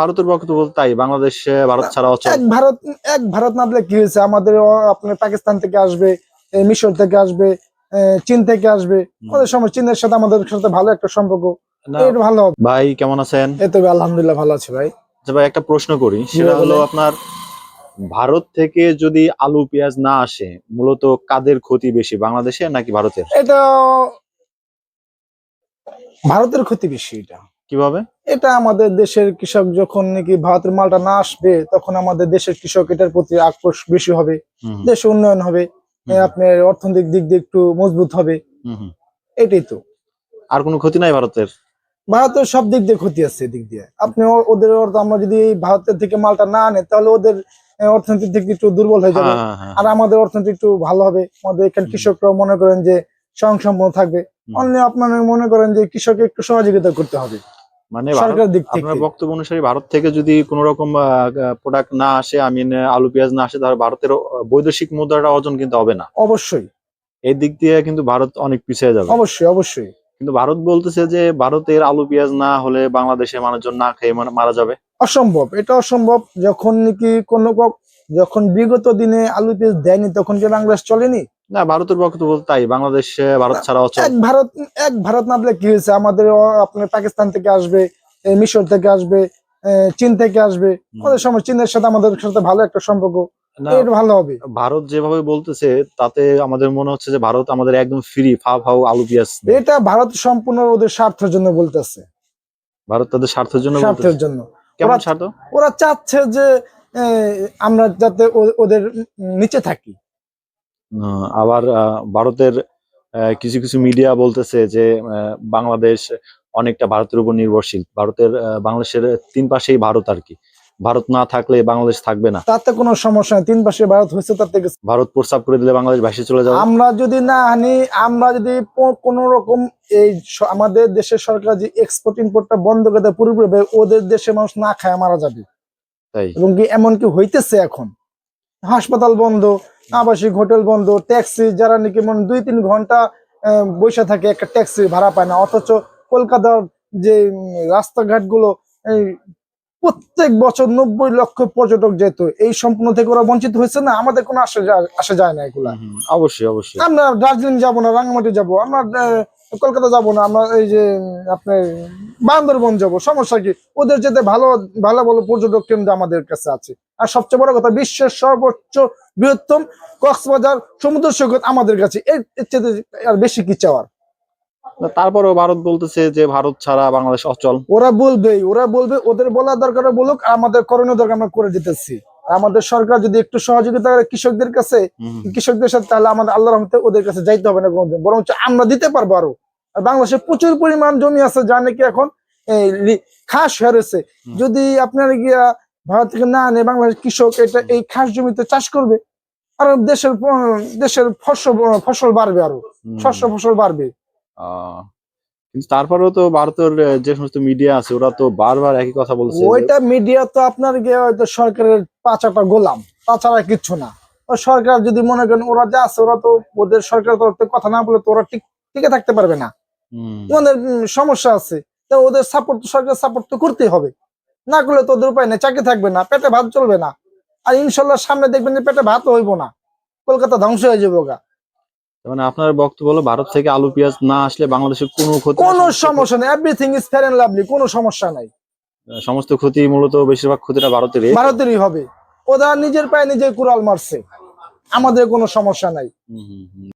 ভারতের বক্তব্য তাই বাংলাদেশে ভারত ছাড়া অচল। এক ভারত এক ভারত না দিলে কি হয়েছে? আমাদের আপনার পাকিস্তান থেকে আসবে মিশর থেকে আসবে চীন থেকে আসবে। ওদের সময় চীনের সাথে আমাদের সাথে ভালো একটা সম্পর্ক। ভালো ভাই কেমন আছেন? এই তো আলহামদুলিল্লাহ ভালো আছে ভাই। আচ্ছা ভাই একটা প্রশ্ন করি। সেটা হলো আপনার ভারত থেকে যদি আলু পেঁয়াজ না আসে মূলত কাদের ক্ষতি বেশি বাংলাদেশে নাকি ভারতের? এটা ভারতের ক্ষতি বেশি এটা। কীভাবে? এটা আমাদের দেশের কৃষক যখন নাকি ভারতের মালটা না আসবে তখন আমাদের দেশের কৃষক এটার প্রতি আক্রোশ বেশি হবে। দেশে উন্নয়ন হবে আপনার অর্থনৈতিক দিক দিয়ে একটু মজবুত হবে। এটাই তো। আর কোনো ক্ষতি নাই ভারতের? ভারতের সব দিক দিয়ে ক্ষতি আছে এদিক দিয়ে। আপনি ওদের অর্থ আমরা যদি ভারতের থেকে মালটা না আনে তাহলে ওদের অর্থনৈতিক দিক দিয়ে একটু দুর্বল হয়ে যাবে। হ্যাঁ, হ্যাঁ, হ্যাঁ। আর আমাদের অর্থনীতি একটু ভালো হবে। আমাদের এখানে কৃষকরাও মনে করেন যে স্বয়ংসম্পন্ন থাকবে। অন্য আপনার মনে করেন যে কৃষককে একটু সহযোগিতা করতে হবে। মানে ভারত- দিক থেকে। আপনার বক্তব্য অনুসারে ভারত থেকে যদি কোন রকম প্রোডাক্ট না আসে আই মিন আলু পেঁয়াজ না আসে তাহলে ভারতের বৈদেশিক মুদ্রাটা অর্জন কিন্তু হবে না। অবশ্যই। এই দিক দিয়ে কিন্তু ভারত অনেক পিছিয়ে যাবে। অবশ্যই অবশ্যই। কিন্তু ভারত বলতেছে যে ভারতের আলু পেঁয়াজ না হলে বাংলাদেশের মানুষজন না খেয়ে মানে মারা যাবে। অসম্ভব এটা অসম্ভব। যখন নাকি কোনো যখন বিগত দিনে আলু পেঁয়াজ দেয়নি তখন কি বাংলাদেশ চলেনি? না ভারতের বক্তব্য তাই বাংলাদেশে ভারত ছাড়া অচল। এক ভারত এক ভারত না দিলে কি হয়েছে? আমাদের আপনার পাকিস্তান থেকে আসবে মিশর থেকে আসবে চীন থেকে আসবে। হুম। ওদের সময় চীনের সাথে আমাদের সাথে ভালো একটা সম্পর্ক। এটা ভালো হবে। ভারত যেভাবে বলতেছে তাতে আমাদের মনে হচ্ছে যে ভারত আমাদের একদম ফ্রি ফাও ফাও আলু পেঁয়াজ এটা ভারত সম্পূর্ণ ওদের স্বার্থের জন্য বলতেছে। ভারত তাদের স্বার্থের জন্য স্বার্থের জন্য। কেমন ওরা- স্বার্থ? ওরা চাচ্ছে যে আমরা যাতে ওদের নিচে থাকি। আবার ভারতের কিছু কিছু মিডিয়া বলতেছে যে বাংলাদেশ অনেকটা ভারতের উপর নির্ভরশীল। ভারতের বাংলাদেশের তিন পাশেই ভারত আর কি। ভারত না থাকলে বাংলাদেশ থাকবে না। তাতে কোনো সমস্যা নেই। তিন পাশে ভারত হয়েছে তার থেকে ভারত প্রস্তাব করে দিলে বাংলাদেশ ভাসে চলে যাবে। আমরা যদি না আনি আমরা যদি কোন রকম এই আমাদের দেশের সরকার যে এক্সপোর্ট ইম্পোর্টটা বন্ধ করে দেয় পুরোপুরি ওদের দেশে মানুষ না খায় মারা যাবে। তাই। এবং কি এমন কি হইতেছে এখন? হাসপাতাল বন্ধ আবাসিক হোটেল বন্ধ ট্যাক্সি যারা নাকি মনে দুই তিন ঘণ্টা বসে থাকে একটা ট্যাক্সি ভাড়া পায় না। অথচ কলকাতার যে উম, রাস্তাঘাটগুলো এই প্রত্যেক বছর নব্বই লক্ষ পর্যটক যেত। এই সম্পূর্ণ থেকে ওরা বঞ্চিত হয়েছে না? আমাদের কোনো আসা যায় আসা যায় না এগুলা। অবশ্যই অবশ্যই। আমরা দার্জিলিং যাব না রাঙামাটি যাব আমরা কলকাতা যাব না আমরা এই যে আপনার বান্দরবন যাব। সমস্যা কি? ওদের যেতে ভালো ভালো ভালো পর্যটক কেন্দ্র আমাদের কাছে আছে। আর সবচেয়ে বড় কথা বিশ্বের সর্বোচ্চ বৃহত্তম কক্সবাজার সমুদ্র সৈকত আমাদের কাছে। এর এর চেয়ে আর বেশি কি চাওয়ার? না, তারপরেও ভারত বলতেছে যে ভারত ছাড়া বাংলাদেশ অচল। ওরা বলবেই ওরা বলবে ওদের বলা দরকার বলুক আমাদের করণীয় দরকার আমরা করে দিতেছি। আমাদের সরকার যদি একটু সহযোগিতা করে কৃষকদের কাছে কৃষকদের সাথে তাহলে আমাদের আল্লাহ রহমতে ওদের কাছে যাইতে হবে না কোনোদিন। বরং আমরা দিতে পারব আরও। আর বাংলাদেশে প্রচুর পরিমাণ জমি আছে যা নাকি এখন খাস হয়ে রয়েছে। যদি আপনার গিয়া ভারত থেকে না আনে বাংলাদেশ কৃষক এটা এই খাস জমিতে চাষ করবে আর দেশের দেশের ফসল ফসল বাড়বে আরও শস্য ফসল বাড়বে। কিন্তু তারপরেও তো ভারতের যে সমস্ত মিডিয়া আছে ওরা তো বারবার একই কথা বলছে ওইটা মিডিয়া তো আপনার গিয়ে হয়তো সরকারের পাঁচাটা গোলাম তাছাড়া কিচ্ছু না। সরকার যদি মনে করেন ওরা যা আছে ওরা তো ওদের সরকার তরফ থেকে কথা না বলে তো ওরা ঠিক টিকে থাকতে পারবে না। ওদের সমস্যা আছে তো ওদের সাপোর্ট সরকার সাপোর্ট তো করতেই হবে। না করলে তো ওদের উপায় নেই চাকরি থাকবে না পেটে ভাত চলবে না। আর ইনশাল্লাহ সামনে দেখবেন যে পেটে ভাত হইব না কলকাতা ধ্বংস হয়ে যাব গা। মানে আপনার বক্তব্য হলো ভারত থেকে আলু পেঁয়াজ না আসলে বাংলাদেশের কোনো ক্ষতি কোনো সমস্যা নেই everything is fair and lovely কোনো সমস্যা নাই। সমস্ত ক্ষতি মূলত বেশিরভাগ ক্ষতিটা ভারতের ভারতেরই হবে। ওরা নিজের পায়ে নিজে কুড়াল মারছে আমাদের কোনো সমস্যা নাই।